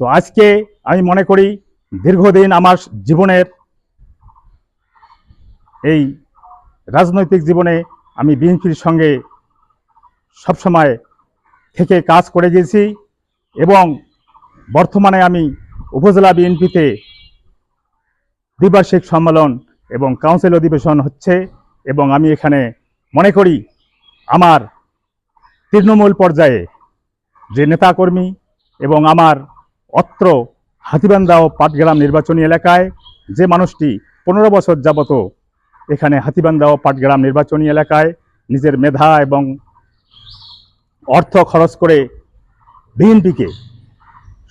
তো আজকে আমি মনে করি দীর্ঘদিন আমার জীবনের এই রাজনৈতিক জীবনে আমি বিএনপির সঙ্গে সবসময় থেকে কাজ করে গেছি এবং বর্তমানে আমি উপজেলা বিএনপিতে দ্বিবার্ষিক সম্মেলন এবং কাউন্সিল অধিবেশন হচ্ছে এবং আমি এখানে মনে করি আমার তৃণমূল পর্যায়ে যে নেতাকর্মী এবং আমার অত্র হাতিবান্ধা ও পাটগ্রাম নির্বাচনী এলাকায়। যে মানুষটি পনেরো বছর যাবত এখানে হাতিবান্ধা ও পাটগ্রাম নির্বাচনী এলাকায়, নিজের মেধা এবং অর্থ খরচ করে বিএনপিকে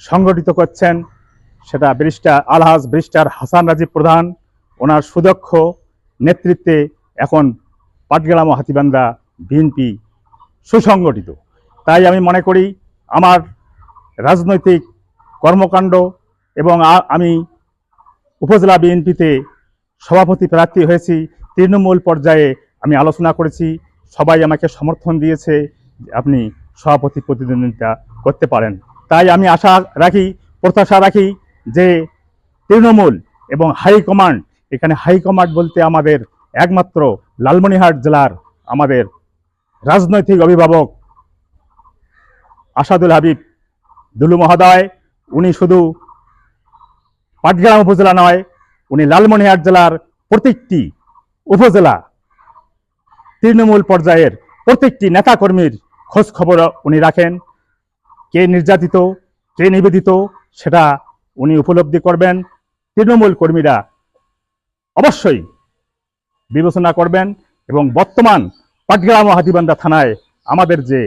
সংগঠিত করছেন, সেটা ব্যারিস্টার আলহাজ ব্যারিস্টার হাসান রাজীব প্রধান, ওনার সুদক্ষ নেতৃত্বে এখন পাটগ্রাম ও হাতিবান্ধা বিএনপি সুসংগঠিত। তাই আমি মনে করি, আমার রাজনৈতিক কর্মকাণ্ড এবং আমি উপজেলা বিএনপিতে সভাপতি প্রার্থী হয়েছি। তৃণমূল পর্যায়ে আমি আলোচনা করেছি। সবাই আমাকে সমর্থন দিয়েছে আপনি সভাপতি প্রতিদ্বন্দ্বিতা করতে পারেন। তাই আমি আশা রাখি, প্রত্যাশা রাখি যে তৃণমূল এবং হাইকমান্ড এখানে হাইকমান্ড বলতে আমাদের একমাত্র লালমনিরহাট জেলার আমাদের রাজনৈতিক অভিভাবক আসাদুল হাবিব দুলু মহোদয়। উনি শুধু পাটগ্রাম উপজেলা নয়, উনি লালমনিরহাট জেলার প্রত্যেকটি উপজেলা তৃণমূল পর্যায়ের প্রত্যেকটি নেতাকর্মীর খোঁজ খবর উনি রাখেন। কে নির্যাতিত, কে নিবেদিত, সেটা উনি উপলব্ধি করবেন। তৃণমূল কর্মীরা অবশ্যই বিবেচনা করবেন এবং বর্তমান পাটগ্রাম হাতিবান্ধা থানায় আমাদের যে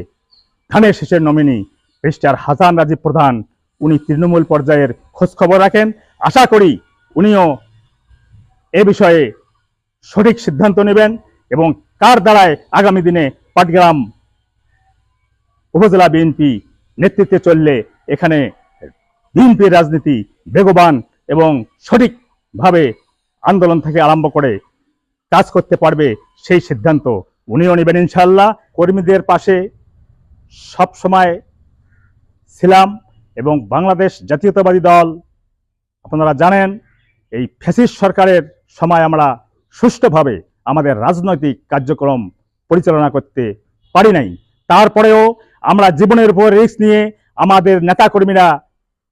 ধানের শেষের নমিনি, মিস্টার হাসান রাজীব প্রধান উনি তৃণমূল পর্যায়ের খোঁজ খবর রাখেন। আশা করি উনিও এ বিষয়ে সঠিক সিদ্ধান্ত নেবেন এবং কার দ্বারায় আগামী দিনে পাটগ্রাম উপজেলা বিএনপি নেতৃত্বে চললে এখানে বিএনপির রাজনীতি বেগবান এবং সঠিকভাবে আন্দোলন থেকে আরম্ভ করে কাজ করতে পারবে সেই সিদ্ধান্ত উনিও নেবেন ইনশাল্লাহ কর্মীদের পাশে সব সময় ছিলাম। এবং বাংলাদেশ জাতীয়তাবাদী দল, আপনারা জানেন, এই ফ্যাসিস্ট সরকারের সময় আমরা সুষ্ঠুভাবে আমাদের রাজনৈতিক কার্যক্রম পরিচালনা করতে পারি নাই। তারপরেও আমরা জীবনের উপর রিস্ক নিয়ে আমাদের নেতাকর্মীরা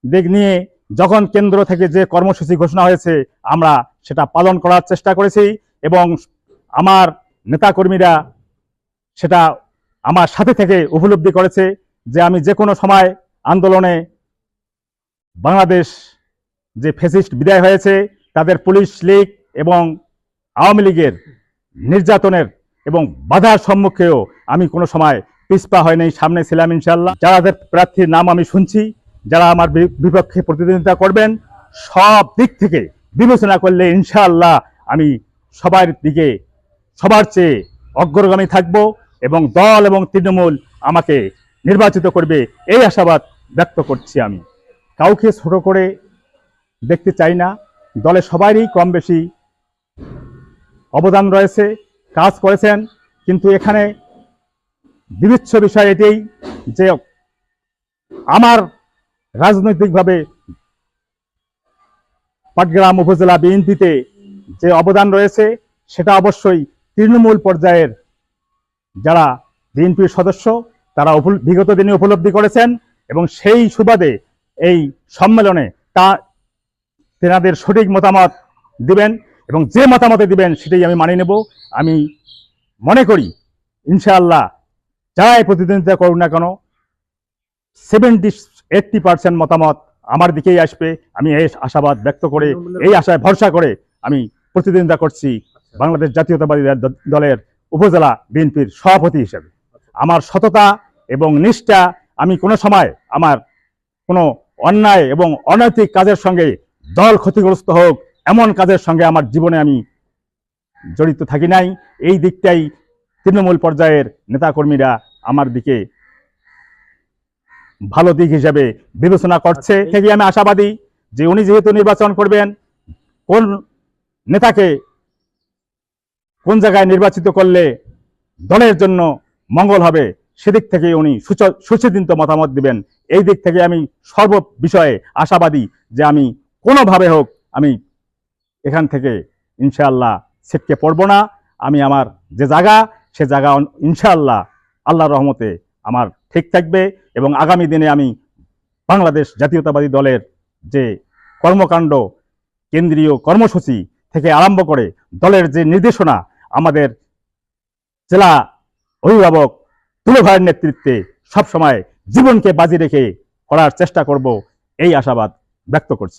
দিক নিয়ে যখন কেন্দ্র থেকে যে কর্মসূচি ঘোষণা হয়েছে, আমরা সেটা পালন করার চেষ্টা করেছি এবং আমার নেতাকর্মীরা সেটা আমার সাথে থেকে উপলব্ধি করেছে যে আমি যে কোনো সময় আন্দোলনে বাংলাদেশ যে ফেসিস্ট বিদায় হয়েছে, তাদের পুলিশ লীগ এবং আওয়ামী লীগের নির্যাতনের এবং বাধার সম্মুখেও আমি কোনো সময় পিছপা হয়নি, সামনে ছিলাম ইনশাল্লাহ যাদের প্রার্থীর নাম আমি শুনছি, যারা আমার বিপক্ষে প্রতিদ্বন্দ্বিতা করবেন, সব দিক থেকে বিবেচনা করলে ইনশাআল্লাহ আমি সবার দিকে, সবার চেয়ে অগ্রগামী থাকব এবং দল এবং তৃণমূল আমাকে নির্বাচিত করবে, এই আশাবাদ ব্যক্ত করছি আমি। কাউকে ছোট করে দেখতে চাই না। দলে সবারই কম বেশি অবদান রয়েছে, কাজ করেছেন, কিন্তু এখানে বিবেচ্য বিষয় এটাই যে আমার রাজনৈতিকভাবে পাটগ্রাম উপজেলা বিএনপিতে যে অবদান রয়েছে, সেটা অবশ্যই তৃণমূল পর্যায়ের যারা বিএনপির সদস্য, তারা বিগত দিনে উপলব্ধি করেছেন এবং সেই সুবাদে এই সম্মেলনে তা তেনাদের সঠিক মতামত দিবেন এবং যে মতামতে দিবেন সেটাই আমি মানিয়ে নেব। আমি মনে করি, ইনশাআল্লাহ, যারাই প্রতিদ্বন্দ্বিতা করুন না কেন সেভেন্টি এইটটি পার্সেন্ট মতামত আমার দিকেই আসবে। আমি এই আশাবাদ ব্যক্ত করে, এই আশায় ভরসা করে আমি প্রতিদ্বন্দ্বিতা করছি বাংলাদেশ জাতীয়তাবাদী দলের উপজেলা বিএনপির সভাপতি হিসেবে। আমার সততা এবং নিষ্ঠা আমি কোনো সময় আমার কোনো অন্যায় এবং অনৈতিক কাজের সঙ্গে দল ক্ষতিগ্রস্ত হোক, এমন কাজের সঙ্গে আমার জীবনে আমি জড়িত থাকি নাই। এই দিকটাই তৃণমূল পর্যায়ের নেতাকর্মীরা আমার দিকে ভালো দিক হিসেবে বিবেচনা করছে থেকে আমি আশাবাদী যে উনি যেহেতু নির্বাচন করবেন, কোন নেতাকে কোন জায়গায় নির্বাচিত করলে দলের জন্য মঙ্গল হবে সেদিক থেকে উনি সুচ- সুচিন্তিত মতামত দিবেন। এই দিক থেকে আমি সর্ব বিষয়ে আশাবাদী যে আমি কোনোভাবে হোক আমি এখান থেকে ইনশাআল্লাহ ছিটকে পড়ব না। আমি আমার যে জায়গা, সে জায়গা ইনশাআল্লাহ আল্লাহর রহমতে আমার ঠিক থাকবে এবং আগামী দিনে আমি বাংলাদেশ জাতীয়তাবাদী দলের যে কর্মকাণ্ড, কেন্দ্রীয় কর্মসূচি থেকে আরম্ভ করে দলের যে নির্দেশনা আমাদের জেলা অভিভাবক তুলে ভাইয়ের নেতৃত্বে সবসময় জীবনকে বাজি রেখে করার চেষ্টা করব এই আশাবাদ ব্যক্ত করছি।